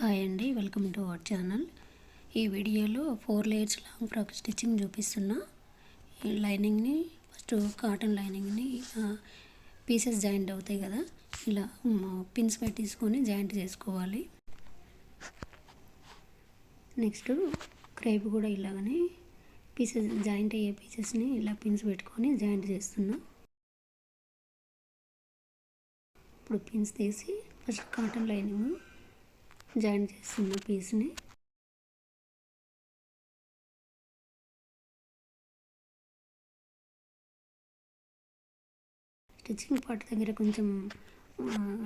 Hi అండి welcome to our channel. ఈ వీడియోలో four layers long frock stitching చూపిస్తున్నా. ఈ లైనింగ్ని ఫస్ట్ కాటన్ లైనింగ్ని పీసెస్ జాయింట్ అవుతాయి కదా ఇలా పిన్స్ పెట్టేసుకొని జాయింట్ చేసుకోవాలి. నెక్స్ట్ క్రేప్ కూడా ఇలాగనే పీసెస్ జాయింట్ అయ్యే పీసెస్ని ఇలా పిన్స్ పెట్టుకొని జాయింట్ చేస్తున్నా. ఇప్పుడు పిన్స్ తీసి ఫస్ట్ కాటన్ లైనింగ్ జాయిన్ చేస్తున్న పీస్ని. స్టిచ్చింగ్ పార్ట్ దగ్గర కొంచెం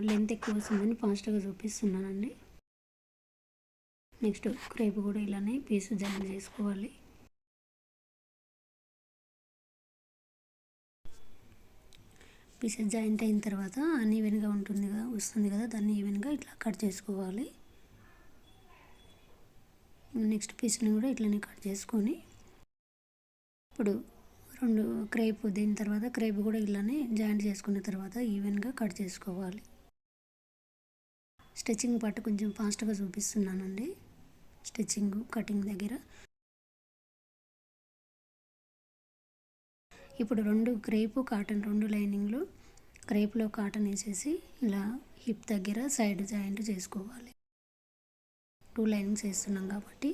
లెంత్ ఎక్కువ వస్తుందని ఫాస్ట్గా చూపిస్తున్నానండి. నెక్స్ట్ క్రేప్ కూడా ఇలానే పీస్ జాయిన్ చేసుకోవాలి. పీసెస్ జాయింట్ అయిన తర్వాత అన్ఈవెన్గా ఉంటుంది కదా వస్తుంది కదా దాన్ని ఈవెన్గా ఇట్లా కట్ చేసుకోవాలి. నెక్స్ట్ పీస్ని కూడా ఇట్లనే కట్ చేసుకొని ఇప్పుడు రెండు క్రేప్ దీని తర్వాత క్రేప్ కూడా ఇలానే జాయింట్ చేసుకున్న తర్వాత ఈవెన్గా కట్ చేసుకోవాలి. స్టిచ్చింగ్ పార్ట్ కొంచెం ఫాస్ట్గా చూపిస్తున్నానండి. స్టిచ్చింగ్ కటింగ్ దగ్గర. ఇప్పుడు రెండు క్రేపు కాటన్ రెండు లైనింగ్లు క్రేప్లో కాటన్ వేసేసి ఇలా హిప్ దగ్గర సైడ్ జాయింట్ చేసుకోవాలి. టూ లైన్స్ వేస్తున్నాం కాబట్టి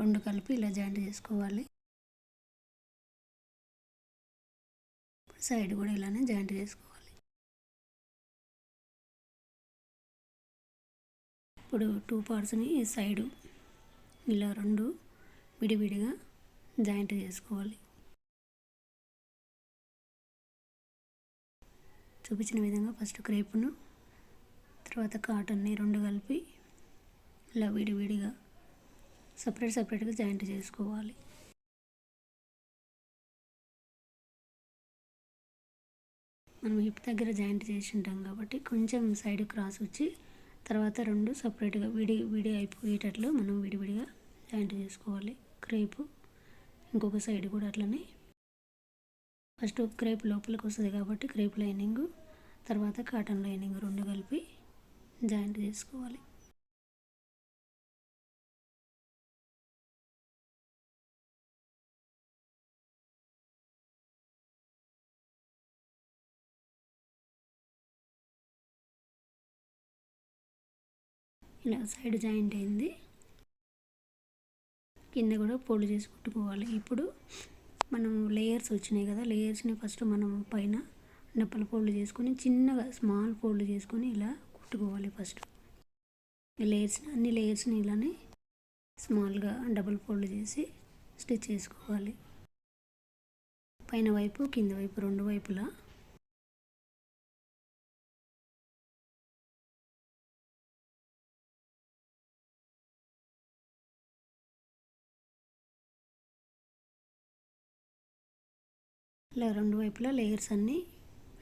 రెండు కలిపి ఇలా జాయింట్ చేసుకోవాలి. సైడ్ కూడా ఇలానే జాయింట్ చేసుకోవాలి. ఇప్పుడు టూ పార్ట్స్ని సైడు ఇలా రెండు విడివిడిగా జాయింట్ చేసుకోవాలి. చూపించిన విధంగా ఫస్ట్ క్రేపును తర్వాత కాటన్ని రెండు కలిపి ఇలా విడివిడిగా సపరేట్ సపరేట్గా జాయింట్ చేసుకోవాలి. మనం హిప్ దగ్గర జాయింట్ చేసి ఉంటాం కాబట్టి కొంచెం సైడ్ క్రాస్ వచ్చి తర్వాత రెండు సపరేట్గా విడి విడి అయిపోయేటట్లు మనం విడివిడిగా జాయింట్ చేసుకోవాలి. క్రేపు ఇంకొక సైడ్ కూడా అట్లనే. ఫస్ట్ క్రేప్ లోపలికి వస్తుంది కాబట్టి క్రేప్ లైనింగ్ తర్వాత కాటన్ లైనింగ్ రెండు కలిపి జాయింట్ చేసుకోవాలి. ఇలా సైడ్ జాయింట్ అయింది. కింద కూడా ఫోల్డ్ చేసి కుట్టుకోవాలి. ఇప్పుడు మనం లేయర్స్ వచ్చినాయి కదా లేయర్స్ని ఫస్ట్ మనం పైన డబ్బలు ఫోల్డ్ చేసుకొని చిన్నగా స్మాల్ ఫోల్డ్ చేసుకొని ఇలా కుట్టుకోవాలి ఫస్ట్. లేయర్స్ని అన్ని లేయర్స్ని ఇలానే స్మాల్గా డబుల్ ఫోల్డ్ చేసి స్టిచ్ చేసుకోవాలి. పైన వైపు కింద వైపు రెండు వైపులా రెండు వైపులా లేయర్స్ అన్నీ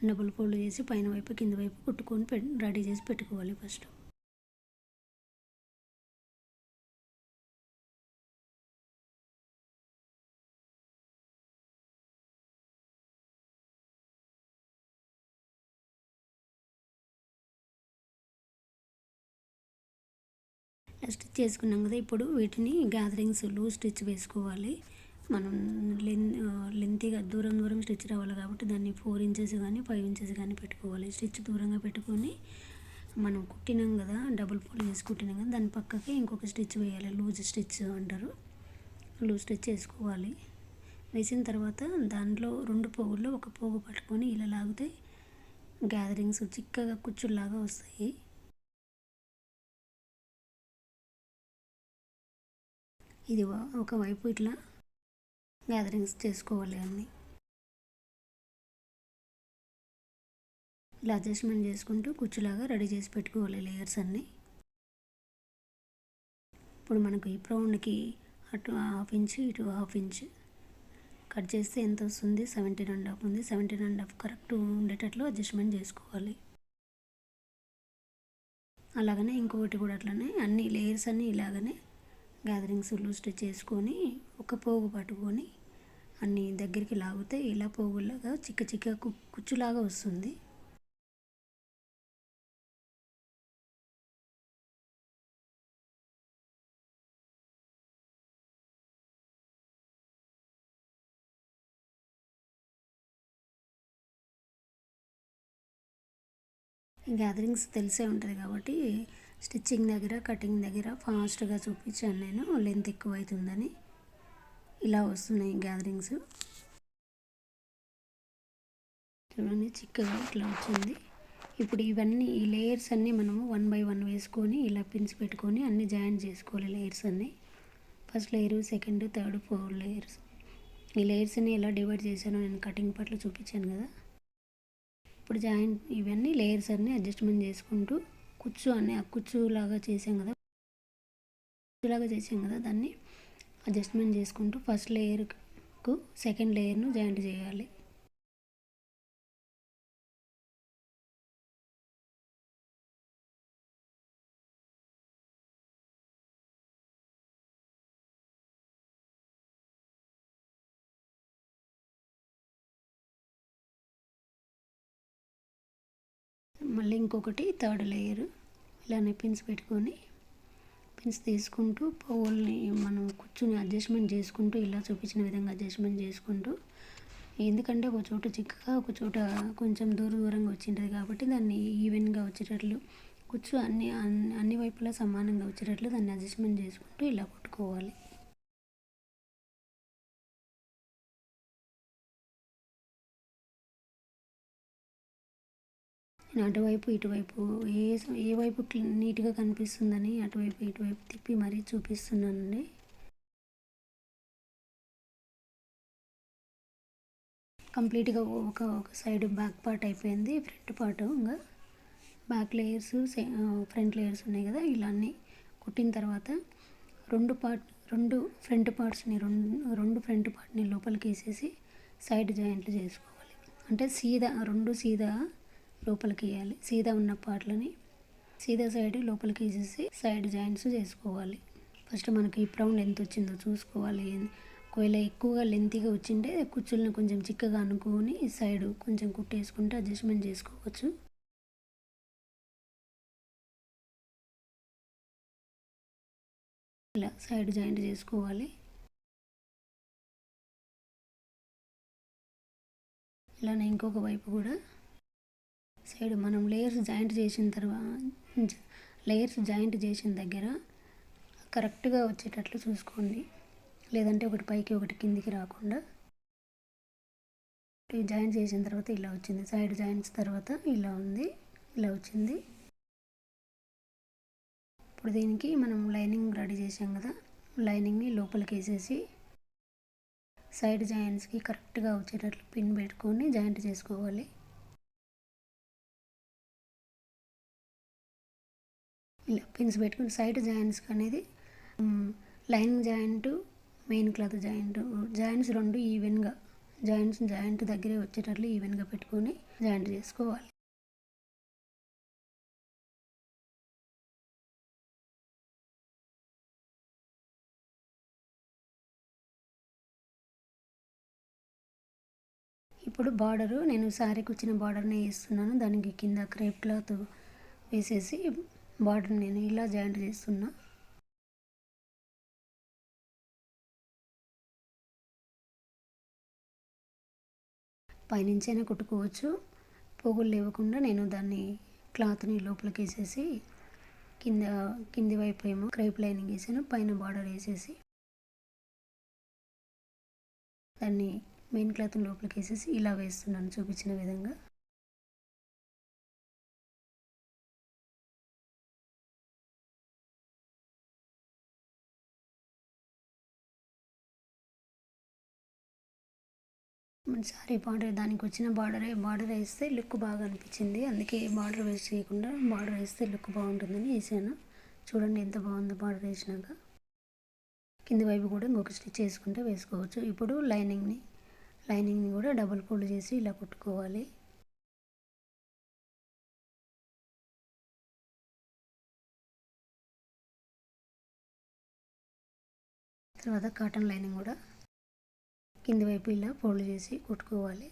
డబుల్ ఫోల్డ్ చేసి పైన వైపు కింద వైపు కుట్టుకొని రెడీ చేసి పెట్టుకోవాలి ఫస్ట్ స్టిచ్ చేసుకున్నాం కదా ఇప్పుడు వీటిని గ్యాదరింగ్స్ లూజ్ స్టిచ్ వేసుకోవాలి. మనం లెన్ లెంతీగా దూరం దూరం స్టిచ్ రావాలి కాబట్టి దాన్ని ఫోర్ ఇంచెస్ కానీ ఫైవ్ ఇంచెస్ కానీ పెట్టుకోవాలి. స్టిచ్ దూరంగా పెట్టుకొని మనం కుట్టినాం కదా డబుల్ ఫోల్డ్ చేసి కుట్టినాం కదా దాని పక్కకి ఇంకొక స్టిచ్ వేయాలి. లూజ్ స్టిచ్ అంటారు. లూజ్ స్టిచ్ వేసుకోవాలి. వేసిన తర్వాత దాంట్లో రెండు పోగుల్లో ఒక పోగు పట్టుకొని ఇలా లాగితే గ్యాదరింగ్స్ చిక్కగా కుచ్చుల్లాగా వస్తాయి. ఇది ఒకవైపు ఇట్లా గ్యాదరింగ్స్ చేసుకోవాలి అన్నీ. ఇలా అడ్జస్ట్మెంట్ చేసుకుంటూ కుచ్చులాగా రెడీ చేసి పెట్టుకోవాలి లేయర్స్ అన్నీ. ఇప్పుడు మనకు ఈ రౌండ్కి అటు హాఫ్ ఇంచ్ ఇటు హాఫ్ ఇంచ్ కట్ చేస్తే ఎంత వస్తుంది? సెవెంటీన్ అండ్ హాఫ్ ఉంది. సెవెంటీన్ అండ్ హాఫ్ కరెక్ట్ ఉండేటట్లు అడ్జస్ట్మెంట్ చేసుకోవాలి. అలాగనే ఇంకొకటి కూడా అట్లనే అన్ని లేయర్స్ అన్నీ ఇలాగనే గ్యాదరింగ్స్ స్టిచ్ చేసుకొని ఒక పోగు పట్టుకొని అన్ని దగ్గరికి లాగితే ఇలా పోగులాగా చిక్క చిక్క కుచ్చులాగా వస్తుంది. గ్యాదరింగ్స్ తెలిసే ఉంటుంది కాబట్టి స్టిచ్చింగ్ దగ్గర కటింగ్ దగ్గర ఫాస్ట్గా చూపించాను నేను లెంత్ ఎక్కువ అవుతుందని ఇలా వస్తున్నాయి గ్యాదరింగ్స్ చూడండి చిక్కగా ఇట్లా వచ్చింది. ఇప్పుడు ఇవన్నీ ఈ లేయర్స్ అన్నీ మనము వన్ బై వన్ వేసుకొని ఇలా పిన్స్ పెట్టుకొని అన్నీ జాయిన్ చేసుకోవాలి లేయర్స్ అన్నీ. First layer second third four layers ఈ లేయర్స్ని ఎలా డివైడ్ చేశానో నేను కటింగ్ పట్ల చూపించాను కదా. ఇప్పుడు జాయిన్ ఇవన్నీ లేయర్స్ అన్నీ అడ్జస్ట్మెంట్ చేసుకుంటూ కుచ్చు అనే ఆ కుచ్చు లాగా చేసాం కదా. కుచ్చులాగా చేసాం కదా దాన్ని. అడ్జస్ట్మెంట్ చేసుకుంటూ ఫస్ట్ లేయర్కు సెకండ్ లేయర్ను జాయింట్ చేయాలి. మళ్ళీ ఇంకొకటి థర్డ్ లేయర్. ఇలానే పిన్స్ పెట్టుకొని పిన్స్ తీసుకుంటూ పోల్ని మనం కూర్చుని అడ్జస్ట్మెంట్ చేసుకుంటూ ఇలా చూపించిన విధంగా అడ్జస్ట్మెంట్ చేసుకుంటూ ఎందుకంటే ఒక చోట చిక్కగా ఒక చోట కొంచెం దూర దూరంగా వచ్చింటుంది కాబట్టి దాన్ని ఈవెన్గా వచ్చేటట్లు కూర్చు అన్ని అన్ని వైపులా సమానంగా వచ్చేటట్లు దాన్ని అడ్జస్ట్మెంట్ చేసుకుంటూ ఇలా కొట్టుకోవాలి. అటువైపు ఇటువైపు. ఏ ఏ వైపు నీట్గా కనిపిస్తుందని అటువైపు ఇటువైపు తిప్పి మరీ చూపిస్తున్నానండి. కంప్లీట్గా ఒక ఒక సైడ్ బ్యాక్ పార్ట్ అయిపోయింది ఫ్రంట్ పార్ట్ ఇంకా బ్యాక్ లేయర్స్ ఫ్రంట్ లేయర్స్ ఉన్నాయి కదా ఇలా అన్నీ కుట్టిన తర్వాత రెండు పార్ట్ రెండు ఫ్రంట్ పార్ట్స్ని రెండు రెండు ఫ్రంట్ పార్ట్ని లోపలికి వేసేసి సైడ్ జాయింట్లు చేసుకోవాలి. అంటే సీదా రెండు సీదా లోపలికి వేయాలి సీదా ఉన్న పార్ట్లని సీదా సైడ్ లోపలికి వేసేసి సైడ్ జాయింట్స్ చేసుకోవాలి. ఫస్ట్ మనకి ఈ రౌండ్ ఎంత వచ్చిందో చూసుకోవాలి. ఒకవేళ ఎక్కువగా లెంతీగా వచ్చింటే కుచ్చుల్ని కొంచెం చిక్కగా అనుకొని సైడ్ కొంచెం కుట్టేసుకుంటే అడ్జస్ట్మెంట్ చేసుకోవచ్చు. ఇలా సైడ్ జాయింట్ చేసుకోవాలి. ఇలానే ఇంకొక వైపు కూడా సైడ్ మనం లేయర్స్ జాయింట్ చేసిన తర్వాత లేయర్స్ జాయింట్ చేసిన దగ్గర కరెక్ట్గా వచ్చేటట్లు చూసుకోండి. లేదంటే ఒకటి పైకి ఒకటి కిందికి రాకుండా జాయింట్ చేసిన తర్వాత ఇలా వచ్చింది. సైడ్ జాయింట్స్ తర్వాత ఇలా ఉంది ఇలా వచ్చింది. ఇప్పుడు దీనికి మనం లైనింగ్ రెడీ చేసాం కదా లైనింగ్ని లోపలికి వేసేసి సైడ్ జాయింట్స్కి కరెక్ట్గా వచ్చేటట్లు పిన్ పెట్టుకొని జాయింట్ చేసుకోవాలి. ఇలా పిన్స్ పెట్టుకుని సైడ్ జాయింట్స్ అనేది lining joint main cloth joint joints రెండు ఈవెన్గా జాయింట్స్ జాయింట్ దగ్గరే వచ్చేటట్లు ఈవెన్గా పెట్టుకొని జాయింట్ చేసుకోవాలి. ఇప్పుడు బార్డరు నేను శారీకి వచ్చిన బార్డర్నే వేస్తున్నాను. దానికి కింద క్రేప్ క్లాత్ వేసేసి బార్డర్ నేను ఇలా జాయింట్ చేస్తున్నా. పైనుంచైనా కుట్టుకోవచ్చు. పోగులు లేవకుండా నేను దాన్ని క్లాత్ని లోపలికి వేసేసి కింద కింది వైపు ఏమో క్రైప్ లైనింగ్ వేసాను పైన బార్డర్ వేసేసి. దాన్ని మెయిన్ క్లాత్ని లోపలికి వేసేసి ఇలా వేస్తున్నాను చూపించిన విధంగా. సారీ బార్డర్ దానికి వచ్చిన బార్డరే బార్డర్ వేస్తే లుక్ బాగా అనిపించింది. అందుకే బార్డర్ వేస్ట్ చేయకుండా బార్డర్ వేస్తే లుక్ బాగుంటుందని వేసాను. చూడండి ఎంత బాగుందో బార్డర్ వేసినాక. కింది వైపు కూడా ఇంకొక స్టిచ్ వేసుకుంటే వేసుకోవచ్చు. ఇప్పుడు లైనింగ్ని లైనింగ్ని కూడా డబుల్ ఫోల్డ్ చేసి ఇలా కుట్టుకోవాలి. తర్వాత కాటన్ లైనింగ్ కూడా కింది వైపు ఇలా ఫోల్డ్ చేసి కుట్టుకోవాలి.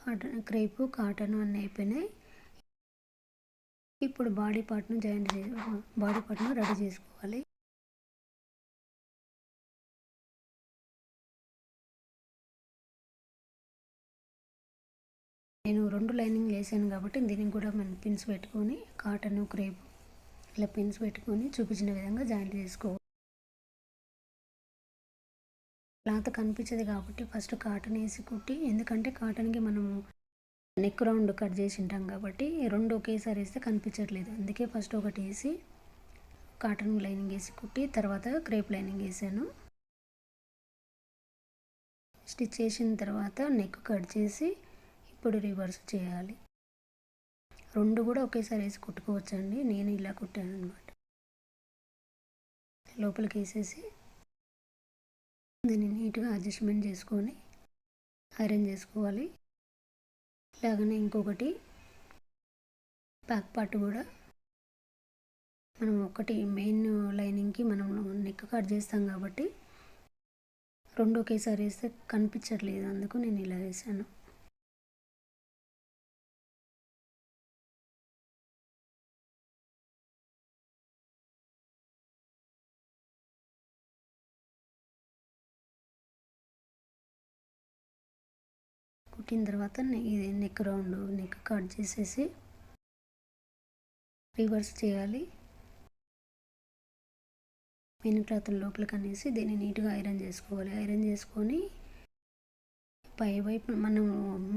కాటన్ క్రేపు కాటన్ అన్నీ అయిపోయినాయి. ఇప్పుడు బాడీ పార్ట్ను జాయింట్ చే బాడీ పార్ట్ను రెడీ చేసుకోవాలి. నేను రెండు లైనింగ్ వేసాను కాబట్టి దీనికి కూడా మనం పిన్స్ పెట్టుకొని కాటన్ క్రేప్ ఇలా పిన్స్ పెట్టుకొని చూపించిన విధంగా జాయింట్ చేసుకో. క్లాత్ కనిపించదు కాబట్టి ఫస్ట్ కాటన్ వేసి కుట్టి ఎందుకంటే కాటన్కి మనము నెక్ రౌండ్ కట్ చేసి ఉంటాం కాబట్టి రెండు ఒకేసారి వేస్తే కనిపించట్లేదు. అందుకే ఫస్ట్ ఒకటి వేసి కాటన్ లైనింగ్ వేసి కుట్టి తర్వాత క్రేప్ లైనింగ్ వేసాను. స్టిచ్ చేసిన తర్వాత నెక్ కట్ చేసి ఇప్పుడు రివర్స్ చేయాలి. రెండు కూడా ఒకేసారి వేసి కుట్టుకోవచ్చండి. నేను ఇలా కుట్టాను అనమాట లోపలికి వేసేసి దీన్ని నీట్గా అడ్జస్ట్మెంట్ చేసుకొని ఐరన్ చేసుకోవాలి. ఇలాగనే ఇంకొకటి బ్యాక్ పార్ట్ కూడా మనం ఒకటి మెయిన్ లైనింగ్కి మనం నెక్ కట్ చేస్తాం కాబట్టి రెండు ఒకేసారి వేస్తే కనిపించట్లేదు. అందుకు నేను ఇలా వేసాను. కుట్టిన తర్వాత ఇది నెక్ రౌండ్ నెక్ కట్ చేసేసి రివర్స్ చేయాలి. మెయిన్ క్లాత్ లోపలికి అనేసి దీన్ని నీట్గా ఐరన్ చేసుకోవాలి. ఐరన్ చేసుకొని పై వైపు మనం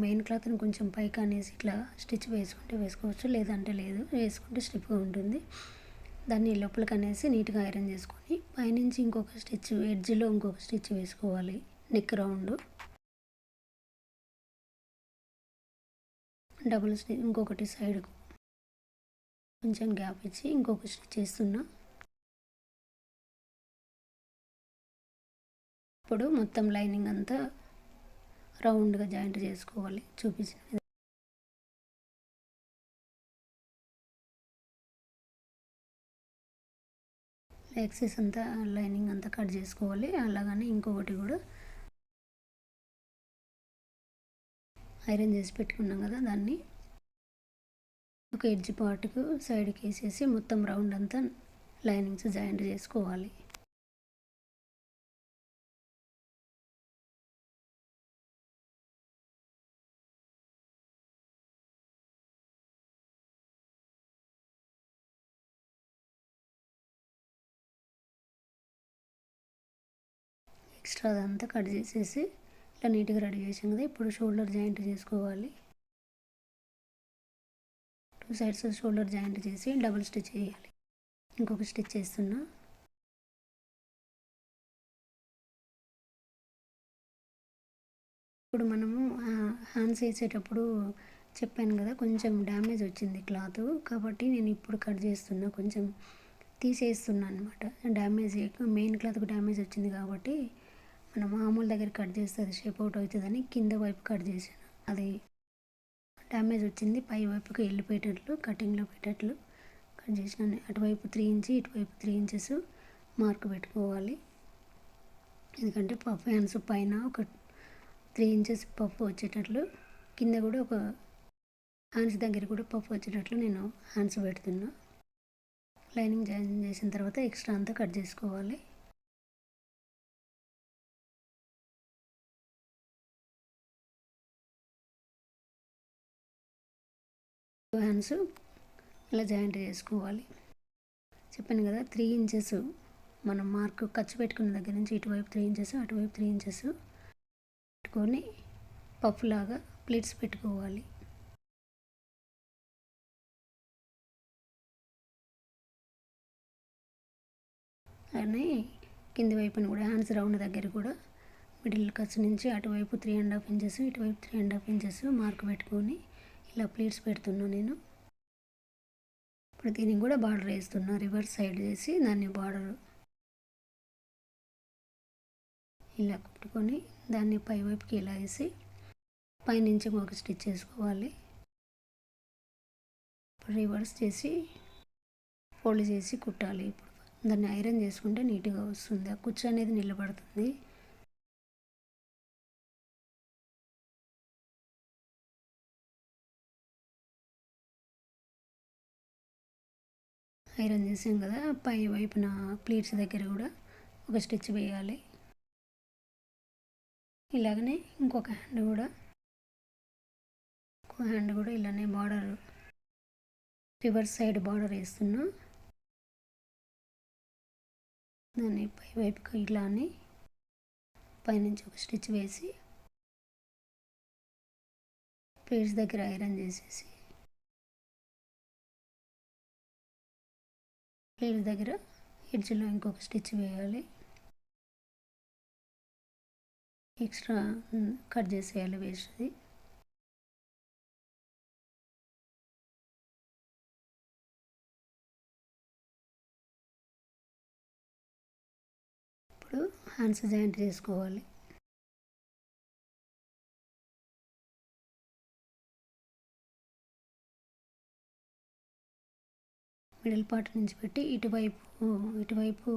మెయిన్ క్లాత్ని కొంచెం పైకి అనేసి ఇట్లా స్టిచ్ వేసుకుంటే వేసుకోవచ్చు లేదంటే లేదు. వేసుకుంటే స్టిప్గా ఉంటుంది. దాన్ని లోపలికి అనేసి నీట్గా ఐరన్ చేసుకొని పైనుంచి ఇంకొక స్టిచ్ ఎడ్జ్లో ఇంకొక స్టిచ్ వేసుకోవాలి. Neck round. డబుల్ స్టిచ్ ఇంకొకటి సైడ్కు కొంచెం గ్యాప్ ఇచ్చి ఇంకొక స్టిచ్ చేస్తున్నా. ఇప్పుడు మొత్తం లైనింగ్ అంతా రౌండ్గా జాయింట్ చేసుకోవాలి. చూపించిన ఎక్సెస్ అంతా లైనింగ్ అంతా కట్ చేసుకోవాలి. అలాగనే ఇంకొకటి కూడా ఐరన్ చేసి పెట్టుకున్నాం కదా దాన్ని. ఒక ఎడ్జ్ పార్ట్కు సైడ్కి వేసేసి మొత్తం రౌండ్ అంతా లైనింగ్స్ జాయింట్ చేసుకోవాలి. ఎక్స్ట్రా అదంతా కట్ చేసేసి ఇట్లా నీట్గా రెడీ చేసాం కదా ఇప్పుడు షోల్డర్ జాయింట్ చేసుకోవాలి. టూ సైడ్స్ షోల్డర్ జాయింట్ చేసి డబుల్ స్టిచ్ చేయాలి. ఇంకొక స్టిచ్ చేస్తున్నా. ఇప్పుడు మనము హ్యాండ్స్ వేసేటప్పుడు చెప్పాను కదా కొంచెం డ్యామేజ్ వచ్చింది క్లాత్. కాబట్టి నేను ఇప్పుడు కట్ చేస్తున్నా కొంచెం తీసేస్తున్నాను అనమాట డ్యామేజ్ మెయిన్ క్లాత్కు డ్యామేజ్ వచ్చింది కాబట్టి మనం మామూలు దగ్గర కట్ చేస్తే అది షేప్ అవుట్ అవుతుందని కింద వైపు కట్ చేశాను. అది డ్యామేజ్ వచ్చింది. పై వైపుకి వెళ్ళిపోయేటట్లు కటింగ్లో పెట్టేటట్లు కట్ చేసినాను. అటువైపు త్రీ ఇంచ్ ఇటువైపు త్రీ ఇంచెస్ మార్క్ పెట్టుకోవాలి. ఎందుకంటే పఫ్ హ్యాండ్స్ పైన ఒక త్రీ ఇంచెస్ పఫ్ వచ్చేటట్లు కింద కూడా ఒక హ్యాండ్స్ దగ్గర కూడా పఫ్ వచ్చేటట్లు నేను హ్యాండ్స్ పెడుతున్నా. లైనింగ్ జాయిన్ చేసిన తర్వాత ఎక్స్ట్రా అంతా కట్ చేసుకోవాలి. హ్యాండ్స్ ఇలా జాయింట్ చేసుకోవాలి. చెప్పాను కదా త్రీ ఇంచెస్ మనం మార్క్ ఖర్చు పెట్టుకున్న దగ్గర నుంచి ఇటువైపు త్రీ ఇంచెస్ అటువైపు త్రీ ఇంచెస్ పెట్టుకొని పప్పులాగా ప్లేట్స్ పెట్టుకోవాలి. అని కింది వైపున కూడా హ్యాండ్స్ రౌండ్ దగ్గర కూడా మిడిల్ ఖర్చు నుంచి అటువైపు త్రీ అండ్ హాఫ్ ఇంచెస్ ఇటువైపు three and half inches mark పెట్టుకొని ఇలా ప్లేట్స్ పెడుతున్నా నేను. ఇప్పుడు దీనికి కూడా బార్డర్ వేస్తున్నా రివర్స్ సైడ్ చేసి దాన్ని బార్డర్ ఇలా కుట్టుకొని దాన్ని పై వైపుకి ఇలా వేసి పైనుంచి ఒక స్టిచ్ చేసుకోవాలి. ఇప్పుడు రివర్స్ చేసి ఫోల్డ్ చేసి కుట్టాలి. ఇప్పుడు దాన్ని ఐరన్ చేసుకుంటే నీట్గా వస్తుంది. ఆ కుచ్చు అనేది నిలబడుతుంది. ఐరన్ చేసాం కదా పై వైపున ప్లేట్స్ దగ్గర కూడా ఒక స్టిచ్ వేయాలి. ఇలాగనే ఇంకొక హ్యాండ్ కూడా ఇంకో హ్యాండ్ కూడా ఇలానే బార్డర్ రివర్స్ సైడ్ బార్డర్ వేస్తున్నా. దాన్ని పై వైపుకి ఇలానే పైనుంచి ఒక స్టిచ్ వేసి ప్లేట్స్ దగ్గర ఐరన్ చేసేసి ప్లేట్స్ దగ్గర హెడ్జ్లో ఇంకొక స్టిచ్ వేయాలి. ఎక్స్ట్రా కట్ చేసేయాలి వేస్ట్ది ఇప్పుడు హ్యాండ్స్ జాయింట్ చేసుకోవాలి. మిడిల్ పార్ట్ నుంచి పెట్టి ఇటువైపు ఇటువైపు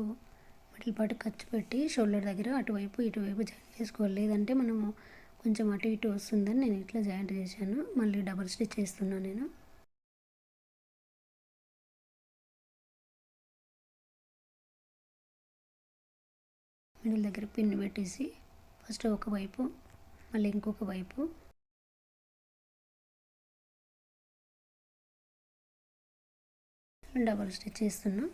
మిడిల్ పార్ట్ ఖర్చు పెట్టి షోల్డర్ దగ్గర అటువైపు ఇటువైపు జాయింట్ చేసుకోవాలి. లేదంటే మనము కొంచెం అటు ఇటు వస్తుందని నేను ఇట్లా జాయింట్ చేశాను. మళ్ళీ డబల్ స్టిచ్ చేస్తున్నాను నేను. మిడిల్ దగ్గర పిన్ పెట్టేసి ఫస్ట్ ఒక వైపు మళ్ళీ ఇంకొక వైపు డబల్ స్టిచ్ చేస్తున్నాం.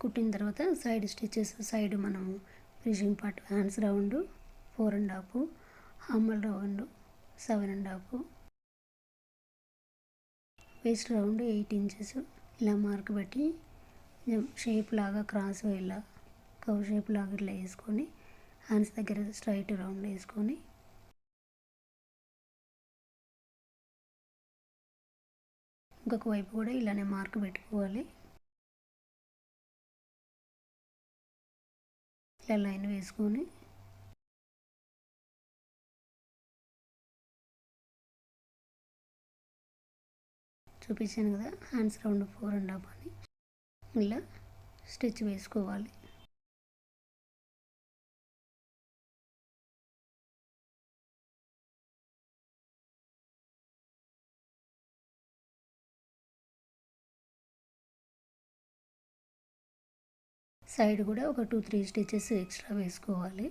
కుట్టిన తర్వాత సైడ్ స్టిచ్చెస్ సైడ్ మనము finishing part hands round four and half armhole round seven and half. Waist round eight inches. ఇలా మార్క్ పెట్టి షేప్ లాగా క్రాస్ ఇలా కవ్ షేప్ లాగా ఇట్లా వేసుకొని హ్యాండ్స్ దగ్గర స్ట్రైట్ రౌండ్ వేసుకొని ఇంకొక వైపు కూడా ఇలానే మార్క్ పెట్టుకోవాలి. ఇలా లైన్ వేసుకొని చూపించాను కదా hands round four and half అని. ఇలా స్టిచ్ వేసుకోవాలి. సైడ్ కూడా ఒక టూ త్రీ స్టిచెస్ ఎక్స్ట్రా వేసుకోవాలి.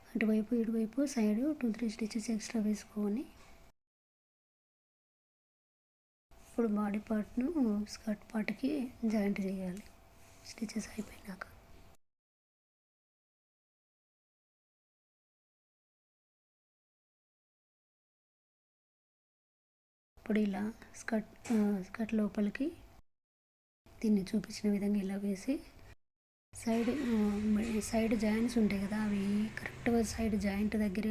అటువైపు ఇటువైపు side two three stitches extra వేసుకొని ఇప్పుడు బాడీ పార్ట్ను స్కర్ట్ పార్ట్కి జాయింట్ చేయాలి. స్టిచెస్ అయిపోయినాక. ఇప్పుడు ఇలా స్కర్ట్ స్కర్ట్ లోపలికి దీన్ని చూపించిన విధంగా ఇలా వేసి సైడ్ సైడ్ జాయింట్స్ ఉంటాయి కదా అవి కరెక్ట్గా సైడ్ జాయింట్ దగ్గర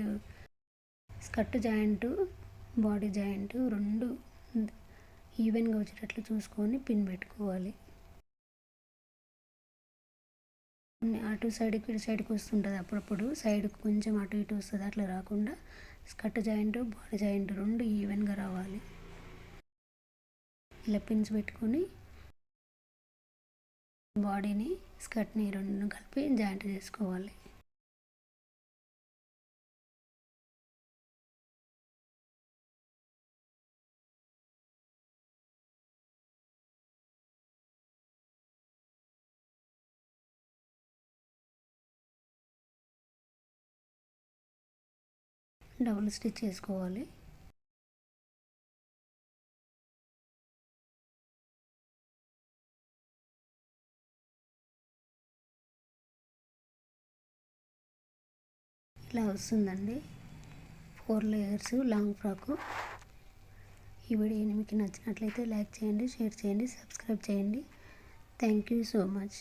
స్కర్ట్ జాయింట్ బాడీ జాయింట్ రెండు ఈవెన్గా వచ్చేటట్లు చూసుకొని పిన్ పెట్టుకోవాలి. అటు సైడ్కి ఇటు సైడ్కి వస్తుంటుంది అప్పుడప్పుడు. సైడ్ కొంచెం అటు ఇటు వస్తుంది అట్లా రాకుండా స్కర్ట్ జాయింట్ బాడీ జాయింట్ రెండు ఈవెన్గా రావాలి. ఇలా పిన్స్ పెట్టుకొని బాడీని స్కర్ట్ని రెండు కలిపి జాయింట్ చేసుకోవాలి. డబుల్ స్టిచ్ చేసుకోవాలి. ఇలా వస్తుందండి. ఫోర్ లేయర్స్ లాంగ్ ఫ్రాకు ఈ వీడియో మీకు నచ్చినట్లయితే లైక్ చేయండి షేర్ చేయండి సబ్స్క్రైబ్ చేయండి. Thank you so much